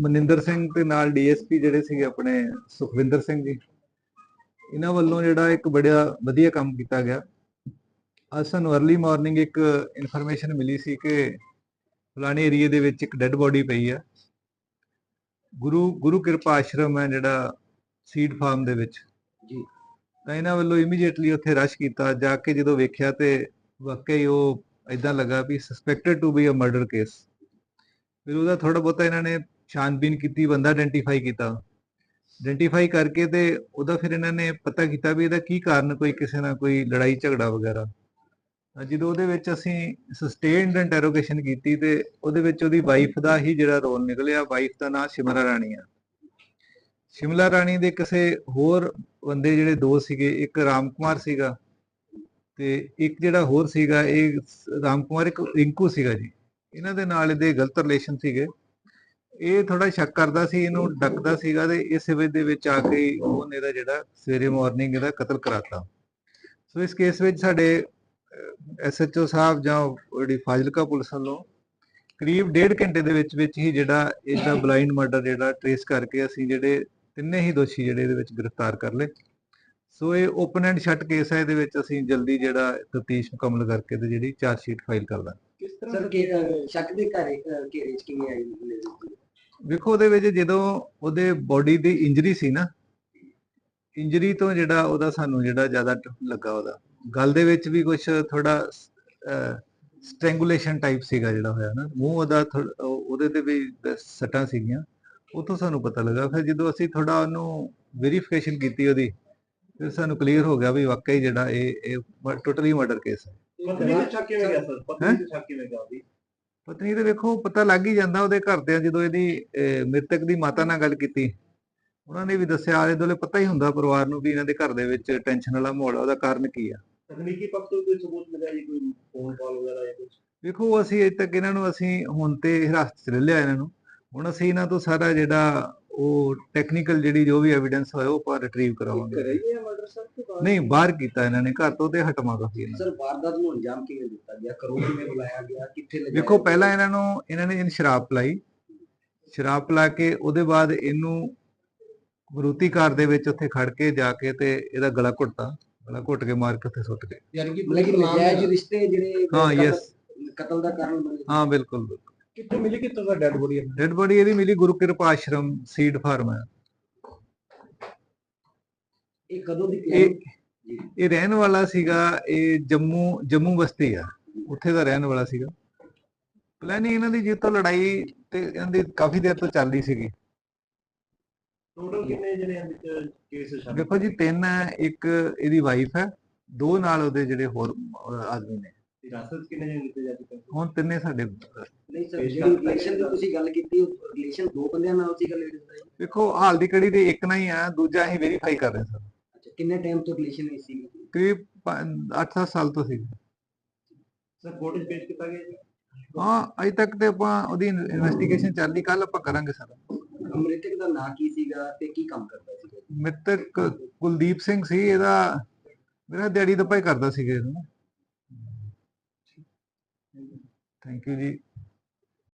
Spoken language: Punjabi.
ਮਨਿੰਦਰ ਸਿੰਘ ਤੇ ਨਾਲ ਡੀਐਸਪੀ ਜਿਹੜੇ ਸੀਗੇ ਆਪਣੇ ਸੁਖਵਿੰਦਰ ਸਿੰਘ ਜੀ ਇਹਨਾਂ ਵੱਲੋਂ ਜਿਹੜਾ ਇੱਕ ਬੜਾ ਵਧੀਆ ਕੰਮ ਕੀਤਾ ਗਿਆ। ਅੱਜ ਸਾਨੂੰ अर्ਲੀ ਮਾਰਨਿੰਗ ਇੱਕ ਇਨਫੋਰਮੇਸ਼ਨ ਮਿਲੀ ਸੀ ਕਿ ਫਲਾਣੇ ਏਰੀਏ ਦੇ ਵਿੱਚ ਇੱਕ ਡੈੱਡ ਬੋਡੀ ਪਈ ਆ। ਗੁਰੂ ਗੁਰੂ ਕਿਰਪਾ ਆਸ਼ਰਮ ਹੈ ਜਿਹੜਾ ਸੀਡ ਫਾਰਮ ਦੇ ਵਿੱਚ। ਜੀ। ਤਾਂ ਇਹਨਾਂ ਵੱਲੋਂ ਇਮੀਡੀਏਟਲੀ ਉੱਥੇ ਰਸ਼ ਕੀਤਾ। ਜਾ ਕੇ ਜਦੋਂ ਵੇਖਿਆ ਤੇ ਵਾਕਈ ਉਹ ਇਦਾਂ ਲੱਗਾ ਵੀ suspected to be a murder case ਫਿਰ ਉਹਦਾ ਥੋੜਾ ਬਹੁਤਾ ਇਹਨਾਂ ਨੇ ਛਾਨਬੀਨ ਕੀਤੀ, ਬੰਦਾ ਆਇਡੈਂਟੀਫਾਈ ਕੀਤਾ। ਆਇਡੈਂਟੀਫਾਈ ਕਰਕੇ ਤੇ ਉਹਦਾ ਫਿਰ ਇਹਨਾਂ ਨੇ ਪਤਾ ਕੀਤਾ ਵੀ ਇਹਦਾ ਕੀ ਕਾਰਨ ਕੋਈ ਕਿਸੇ ਨਾਲ ਕੋਈ ਲੜਾਈ, ਝਗੜਾ ਵਗੈਰਾ। ਜਦੋਂ ਉਹਦੇ ਵਿੱਚ ਅਸੀਂ ਸਸਟੇਨਡ ਇੰਟਰੋਗੇਸ਼ਨ ਕੀਤੀ ਤੇ ਉਹਦੇ ਵਿੱਚ ਉਹਦੀ ਵਾਈਫ ਦਾ ਹੀ ਜਿਹੜਾ ਰੋਲ ਨਿਕਲਿਆ ਵਾਈਫ ਦਾ ਨਾਮ ਸ਼ਿਮਲਾ ਰਾਣੀ ਆ। ਸ਼ਿਮਲਾ ਰਾਣੀ ਦੇ ਕਿਸੇ ਹੋਰ ਬੰਦੇ ਜਿਹੜੇ ਦੋ ਸੀਗੇ, ਇੱਕ ਰਾਮ ਕੁਮਾਰ ਸੀਗਾ ਤੇ ਇੱਕ ਜਿਹੜਾ ਹੋਰ ਸੀਗਾ, ਇਹ ਰਾਮ ਕੁਮਾਰ ਇੱਕ ਰਿੰਕੂ ਸੀਗਾ ਜੀ। ਇਹਨਾਂ ਦੇ ਨਾਲ ਇਹਦੇ ਗਲਤ ਰਿਲੇਸ਼ਨ ਸੀਗੇ। ਇਹ ਥੋੜਾ ਸ਼ੱਕ ਕਰਦਾ ਸੀ, ਇਹਨੂੰ ਡੱਕਦਾ ਸੀਗਾ ਤੇ ਇਸ ਵਜ੍ਹਾ ਦੇ ਵਿੱਚ ਆ ਕੇ ਉਹਨੇ ਇਹਦਾ ਜਿਹੜਾ ਸਵੇਰੇ ਮਾਰਨਿੰਗ ਇਹਦਾ ਕਤਲ ਕਰਾਤਾ। ਸੋ ਇਸ ਕੇਸ ਵਿੱਚ ਸਾਡੇ ਐਸਐਚਓ ਸਾਹਿਬ ਜਾਂ ਜਿਹੜੀ ਫਾਜ਼ਿਲਕਾ ਪੁਲਿਸ ਵੱਲੋਂ ਕਰੀਬ ਡੇਢ ਘੰਟੇ ਦੇ ਵਿੱਚ ਵਿੱਚ ਹੀ ਜਿਹੜਾ ਇਹਦਾ ਬਲਾਈਂਡ ਮਰਡਰ ਜਿਹੜਾ ਟ੍ਰੇਸ ਕਰਕੇ ਅਸੀਂ ਜਿਹੜੇ ਤਿੰਨੇ ਹੀ ਦੋਸ਼ੀ ਜਿਹੜੇ ਇਹਦੇ ਵਿੱਚ ਗ੍ਰਿਫਤਾਰ ਕਰ ਲਏ। ਸੋ ਇਹ ਓਪਨ ਐਂਡ ਸ਼ਟ ਕੇਸ ਹੈ, ਇਹਦੇ ਵਿੱਚ ਅਸੀਂ ਜਲਦੀ ਜਿਹੜਾ ਤਫਤੀਸ਼ ਮੁਕੰਮਲ ਕਰਕੇ ਤੇ ਜਿਹੜੀ ਚਾਰਜ ਸ਼ੀਟ ਫਾਈਲ ਕਰ ਦਾਂਗੇ। ਕਿਸ ਤਰ੍ਹਾਂ ਸ਼ੱਕ ਦੇ ਘਰੇ ਘੇਰੇ ਚ ਕਿਵੇਂ ਆਈ? ਵੇਖੋ ਉਹਦੇ ਵਿੱਚ ਜਦੋਂ ਉਹਦੇ ਬੋਡੀ ਦੀ ਇੰਜਰੀ ਸੀ ਨਾ ਇੰਜਰੀ ਤੋਂ ਜਿਹੜਾ ਉਹਦਾ ਸਾਨੂੰ ਜਿਹੜਾ ਜ਼ਿਆਦਾ ਲੱਗਾ ਉਹਦਾ। ਗਲ ਦੇ ਵਿੱਚ ਵੀ ਕੁਝ ਥੋੜਾ ਸਟ੍ਰੈਂਗੂਲੇਸ਼ਨ ਟਾਈਪ ਸੀਗਾ ਜਿਹੜਾ ਹੋਇਆ ਨਾ ਮੂੰਹ ਉਹਦਾ ਉਹਦੇ ਤੇ ਵੀ ਸੱਟਾਂ ਸੀਗੀਆਂ। ਉਥੋਂ ਸਾਨੂੰ ਪਤਾ ਲੱਗਾ ਫਿਰ ਜਦੋਂ ਅਸੀਂ ਥੋੜਾ ਉਹਨੂੰ ਵੈਰੀਫਿਕੇਸ਼ਨ ਕੀਤੀ ਉਹਦੀ ਫਿਰ ਸਾਨੂੰ ਕਲੀਅਰ ਹੋ ਗਿਆ ਵੀ ਵਾਕਈ ਜਿਹੜਾ ਇਹ ਇਹ ਟੋਟਲੀ ਮਰਡਰ ਕੇਸ ਹੈ। ਪਤਨੀ ਤੇ ਸ਼ੱਕ ਕਿਵੇਂ ਗਿਆ ਸਰ। ਪਤਨੀ ਤੇ ਸ਼ੱਕ ਕਿਵੇਂ ਗਿਆ ਉਹਦੀ। ਪਤਨੀ ਤੇ ਵੇਖੋ ਪਤਾ ਲੱਗ ਹੀ ਜਾਂਦਾ ਉਹਦੇ ਘਰਦਿਆਂ ਜਦੋਂ ਇਹਦੀ ਮ੍ਰਿਤਕ ਦੀ ਮਾਤਾ ਨਾਲ ਗੱਲ ਕੀਤੀ। ਉਹਨਾਂ ਨੇ ਵੀ ਦੱਸਿਆ ਆਲੇ ਦੁਆਲੇ ਪਤਾ ਹੀ ਹੁੰਦਾ ਪਰਿਵਾਰ ਨੂੰ ਵੀ ਇਹਨਾਂ ਦੇ ਘਰ ਦੇ ਵਿੱਚ ਟੈਨਸ਼ਨ ਵਾਲਾ ਮਾਹੌਲ ਆ ਉਹਦਾ ਕਾਰਨ ਕੀ ਆ। ਤਕਨੀਕੀ ਪੱਖ ਤੋਂ ਕੋਈ ਸਬੂਤ ਮਿਲਿਆ ਜੀ ਕੋਈ ਫੋਨ ਕਾਲ ਵਗੈਰਾ ਜਾਂ ਕੁਝ ਵੇਖੋ ਅਸੀਂ ਅਜੇ ਤੱਕ ਇਹਨਾਂ ਨੂੰ ਅਸੀਂ ਹੁਣ ਤੇ ਹਿਰਾਸਤ 'ਚ ਲੈ ਲਿਆ ਇਹਨਾਂ ਨੂੰ। ਹੁਣ ਅਸੀਂ ਇਹਨਾਂ ਤੋਂ ਸਾਰਾ ਜਿਹੜਾ ਉਹ ਟੈਕਨੀਕਲ ਜਿਹੜੀ ਜੋ ਵੀ ਐਵੀਡੈਂਸ ਹੋਇਆ ਉਹ ਆਪਾਂ ਰਿਟਰੀਵ ਕਰਾਵਾਂਗੇ। ਘਰੇ ਹੀ ਹੈ ਮਰਡਰ ਸਰ ਕਿ ਬਾਹਰ? ਨਹੀਂ ਬਾਹਰ ਕੀਤਾ ਇਹਨਾਂ ਨੇ ਘਰ ਤੋਂ ਤੇ ਹਟਵਾ ਕਾਫੀ ਇਹਨਾਂ ਨੇ। ਸਰ ਵਾਰਦਾਤ ਨੂੰ ਅੰਜਾਮ ਕਿਵੇਂ ਦਿੱਤਾ ਗਿਆ? ਕਰੋ ਕਿਵੇਂ ਬੁਲਾਇਆ ਗਿਆ? ਕਿੱਥੇ ਲਿਜਾਇਆ ਵੇਖੋ ਗਿਆ? ਪਹਿਲਾਂ ਇਹਨਾਂ ਨੂੰ ਇਹਨਾਂ ਨੇ ਇਹਨੂੰ ਸ਼ਰਾਬ ਪਿਲਾਈ। ਸ਼ਰਾਬ ਪਿਲਾ ਕੇ ਉਹਦੇ ਬਾਅਦ ਇਹਨੂੰ ਮਰੂਤੀ ਕਾਰ ਦੇ ਵਿੱਚ ਉੱਥੇ ਖੜ ਕੇ ਜਾ ਕੇ ਤੇ ਇਹਦਾ ਗਲਾ ਘੁੱਟਤਾ। ਗਲਾ ਘੁੱਟ ਕੇ ਮਾਰ ਕੇ ਉੱਥੇ ਸੁੱਟ ਗਏ। ਯਾਨੀ ਕਿ ਲੇਕਿਨ ਨਜਾਇਜ਼ ਰਿਸ਼ਤੇ ਜਿਹੜੇ ਹਾਂ ਕਤਲ- ਯੈਸ ਕਤਲ ਦਾ ਕਾਰਨ ਬਣੇ। ਹਾਂ ਬਿਲਕੁਲ। ਕਿੱਥੋਂ ਮਿਲੀ ਕਿੱਥੋਂ ਦਾ ਡੈਡ ਬੋਡੀ ਡੈਡ ਬੋਡੀ ਇਹਦੀ ਮਿਲੀ ਗੁਰੂ ਕਿਰਪਾ ਆਸ਼ਰਮ ਸੀਡ ਫਾਰਮ ਹੈ। ਇਹ ਕਦੋਂ ਦੀ ਇਹ ਇਹ ਰਹਿਣ ਵਾਲਾ ਸੀਗਾ ਇਹ ਜੰਮੂ ਜੰਮੂ ਬਸਤੀ ਆ। ਉੱਥੇ ਦਾ ਰਹਿਣ ਵਾਲਾ ਸੀਗਾ। ਪਲੈਨਿੰਗ ਇਹਨਾਂ ਦੀ ਜਿੱਤੋਂ ਲੜਾਈ ਤੇ ਇਹਨਾਂ ਦੀ ਕਾਫੀ ਦੇਰ ਤੋਂ ਚੱਲਦੀ ਸੀਗੀ। ਟੋਟਲ ਕਿੰਨੇ ਜਣੇ ਵਿੱਚ ਕੇਸ ਸ਼ਾਮਿਲ ਦੇਖੋ ਜੀ ਤਿੰਨ ਹੈ ਇੱਕ ਇਹਦੀ ਵਾਈਫ ਹੈ ਦੋ ਨਾਲ ਉਹਦੇ ਜਿਹੜੇ ਹੋਰ ਆਦਮੀ ਨੇ। ਹਿਰਾਸਤ ਕਿੰਨੇ ਜਣੇ ਜਾ ਚੁੱਕੇ ਹੁਣ ਤਿੰਨੇ ਸਾਡੇ ਨਹੀਂ ਸਰ ਪੇਸ਼ ਜਿਹੜੀ ਕਰ- ਰਿਲੇਸ਼ਨ ਦੀ ਤੁਸੀਂ ਗੱਲ ਕੀਤੀ ਉਹ ਰਿਲੇਸ਼ਨ ਦੋ ਬੰਦਿਆਂ ਨਾਲ ਸੀਗਾ ਲੇਡੀਜ਼ ਦਾ ਜੀ? ਦੇਖੋ ਹਾਲ ਦੀ ਕੜੀ ਦੇ ਇੱਕ ਨਾ ਹੀ ਆ ਦੂਜਾ ਅਸੀਂ ਵੈਰੀਫਾਈ ਕਰ ਰਹੇ ਅੱਛਾ ਕਿੰਨੇ ਟਾਈਮ ਤੋਂ ਰਿਲੇਸ਼ਨ ਨਹੀਂ ਸੀ? ਕਰੀਬ 8-7 ਸਾਲ ਤੋਂ ਸੀ। ਸਰ ਕੋਰਟ 'ਚ ਪੇਸ਼ ਕੀਤਾ ਗਿਆ ਜੀ? ਹਾਂ ਅਜੇ ਤੱਕ ਤੇ ਆਪਾਂ ਉਹਦੀ ਇਨਵੈਸਟੀਗੇਸ਼ਨ ਚੱਲਦੀ ਕੱਲ ਆਪਾਂ ਕਰਾਂਗੇ ਸਰ। ਅਮ੍ਰਿਤਕ ਦਾ ਨਾਂ ਕੀ ਸੀਗਾ ਤੇ ਕੀ ਕੰਮ ਕਰਦਾ ਸੀਗਾ? ਮ੍ਰਿਤਕ ਕੁਲਦੀਪ ਸਿੰਘ ਸੀ ਇਹਦਾ ਮੇਰਾ ਦਿਹਾੜੀ ਦੱਪਾ ਹੀ ਕਰਦਾ ਸੀਗਾ ਇਹਨੂੰ। ਥੈਂਕ ਯੂ ਜੀ।